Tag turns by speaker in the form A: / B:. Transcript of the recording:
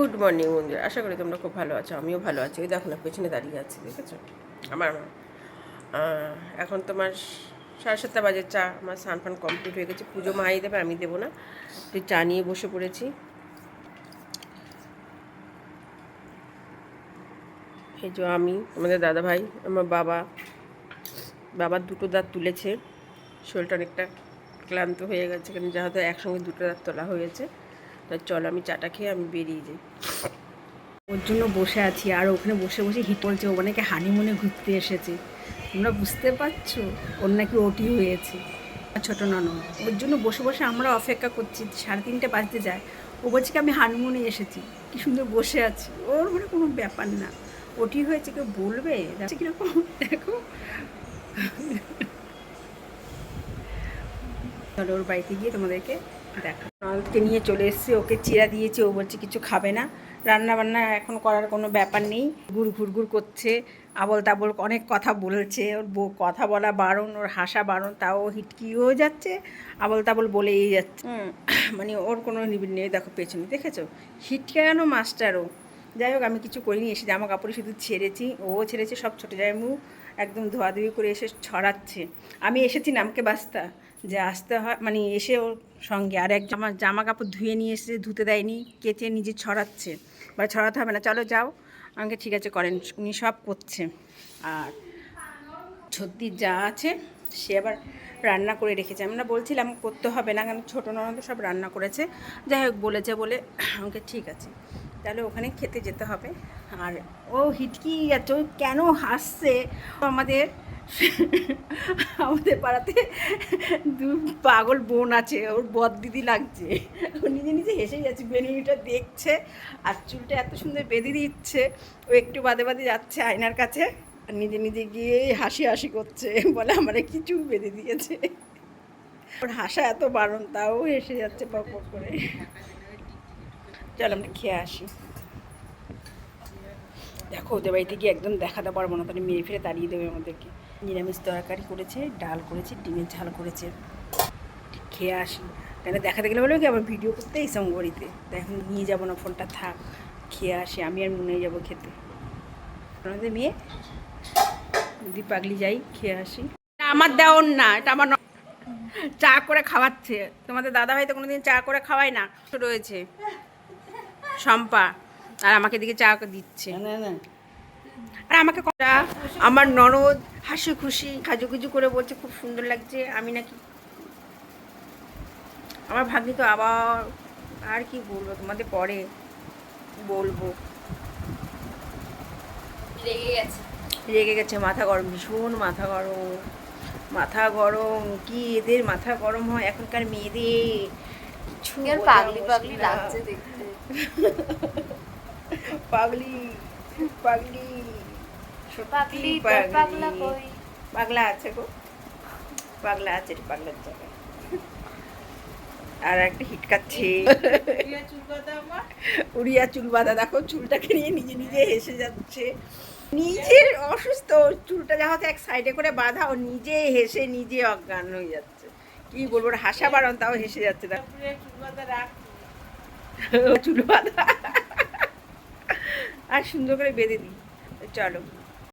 A: Good morning বন্ধুরা আশা করি তোমরা খুব ভালো আছো, আমিও ভালো আছি। ওই দেখো না, পেছনে দাঁড়িয়ে আছি, দেখেছ? আমার এখন তোমার সাড়ে সাতটা বাজে, চা, আমার স্নান ফান কমপ্লিট হয়ে গেছে। পুজো মাই দেবে আমি দেবো না। তুই চা নিয়ে বসে পড়েছি। এই যে আমি, আমাদের দাদা ভাই, আমার বাবা, বাবার দুটো দাঁত তুলেছে। শরীরটা অনেকটা ক্লান্ত হয়ে গেছে কেন যেহেতু একসঙ্গে দুটো দাঁত তোলা হয়েছে। চলো, আমি চাটা খেয়ে আমি বেরিয়ে যাই।
B: ওর জন্য বসে আছি, আর ওখানে বসে বসে হিট বলছে ও নাকি হানিমুনে ঘুরতে এসেছে। তোমরা বুঝতে পারছ? ওর নাকি ওটি হয়েছে। ছোট ননদ। ওর জন্য বসে বসে আমরা অপেক্ষা করছি, সাড়ে তিনটে বাজতে যায়। ও বলছে কি, আমি হানিমুনে এসেছি। কি সুন্দর বসে আছি। ওর মানে কোনো ব্যাপার না। ওটি হয়েছে, কেউ বলবে? দেখো কীরকম, দেখো। চলো, ওর বাড়িতে গিয়ে তোমাদেরকে দেখা ননদকে নিয়ে চলে এসেছি ওকে চিরা দিয়েছি ও বলছে কিছু খাবে না। রান্না বান্না এখন করার কোনো ব্যাপার নেই। ঘুর ঘুর ঘুর করছে আবল তাবল অনেক কথা বলছে ওর বউ কথা বলা বারণ ওর হাসা বারণ তাও হিটকিও যাচ্ছে আবল তাবল বলেই যাচ্ছে। মানে ওর কোনো নিবিড় নেই দেখো পেছনে দেখেছ? হিটকানো মাস্টারও যাই হোক আমি কিছু করিনি এসে জামা কাপড় শুধু ছেড়েছি ও ছেড়েছে সব ছোটো জায়মু একদম ধোয়াধুয়ি করে এসে ছড়াচ্ছে। আমি এসেছি নামকে বাস্তা। যে আসতে হয় মানে এসে ওর সঙ্গে। আর এক জামা জামা কাপড় ধুয়ে নিয়ে এসে ধুতে দেয়নি, কেচে নিজে ছড়াচ্ছে। বা ছড়াতে হবে না। চলো যাও, আমাকে ঠিক আছে করেন, উনি সব করছে। আর সত্যি যা আছে, সে আবার রান্না করে রেখেছে। আমরা বলছিলাম, করতে হবে না কারণ ছোটো ননদ সব রান্না করেছে। যাই হোক, বলেছে বলে আমাকে ঠিক আছে। তাহলে ওখানে খেতে যেতে হবে। আর ও হিটকি যাচ্ছে কেন হাসছে? আমাদের আমাদের পাড়াতে দু পাগল বোন আছে, ওর বদ দিদি লাগছে। ও নিজে নিজে হেসে যাচ্ছে, বেনুনিটা দেখছে আর চুলটা এত সুন্দর বেঁধে দিচ্ছে। ও একটু বাদে বাদে যাচ্ছে আয়নার কাছে আর নিজে নিজে গিয়ে হাসি হাসি করছে, বলে আমার কি চুল বেঁধে দিয়েছে। ওর হাসা এত বারণ, তাও হেসে যাচ্ছে পক পক করে। চল আমরা খেয়ে আসি। দেখো ওদের বাড়িতে গিয়ে একদম দেখাতে পারব না, তাহলে মেয়ে ফিরে তাড়িয়ে দেবে আমাদেরকে। নিরামিষ তরকারি করেছে, ডাল করেছে, ডিমের ঝাল করেছে। খেয়ে আসি। কেন দেখাতে গেলে বলবে কি, আবার ভিডিও করতে গড়িতে তাই এখন নিয়ে যাব না, ফোনটা থাক। খেয়ে আসি, আমি আর মনে যাব খেতে। আমাদের মেয়ে, যদি পাগলি যাই, খেয়ে আসি। আমার দেওয়ার না, এটা আমার ন- চা করে খাওয়াচ্ছে। তোমাদের দাদা ভাই তো কোনোদিন চা করে খাওয়ায় না। রয়েছে। শম্পা, আর আমাকে দিকে চা দিচ্ছে। আর আমাকে কটা আমার ননদ হাসি খুশি খাজুকুজু করে বলছে খুব সুন্দর লাগছে আমি নাকি আমার ভাগ্নি তো আবার আর কি বলব তোমাদের পরে বলব।
C: রেগে গেছে।
B: রেগে গেছে মাথা গরম ভীষণ মাথা গরম। মাথা গরম কি এদের মাথা গরম হয় এখনকার মেয়েদের। কিছু
C: পাগলি পাগলি লাগছে দেখতে।
B: পাগলি। পাগলি
C: পাগলি পাগলা। কই
B: পাগলা আছে গো। পাগলা আছে রে পাগলার জায়গায়। আর একটা হিটকাচ্ছে উড়িয়া চুল বাঁধা দেখো চুলটাকে নিয়ে নিজে নিজে হেসে যাচ্ছে। নিজের অসুস্থ চুলটা যা হচ্ছে এক সাইডে করে বাঁধা ও নিজে হেসে নিজে অজ্ঞান হয়ে যাচ্ছে। কি বলব হাসা বাড়ন তাও হেসে যাচ্ছে দেখো। চুল বাঁধা। আর সুন্দর করে বেঁধে দিই। চলো।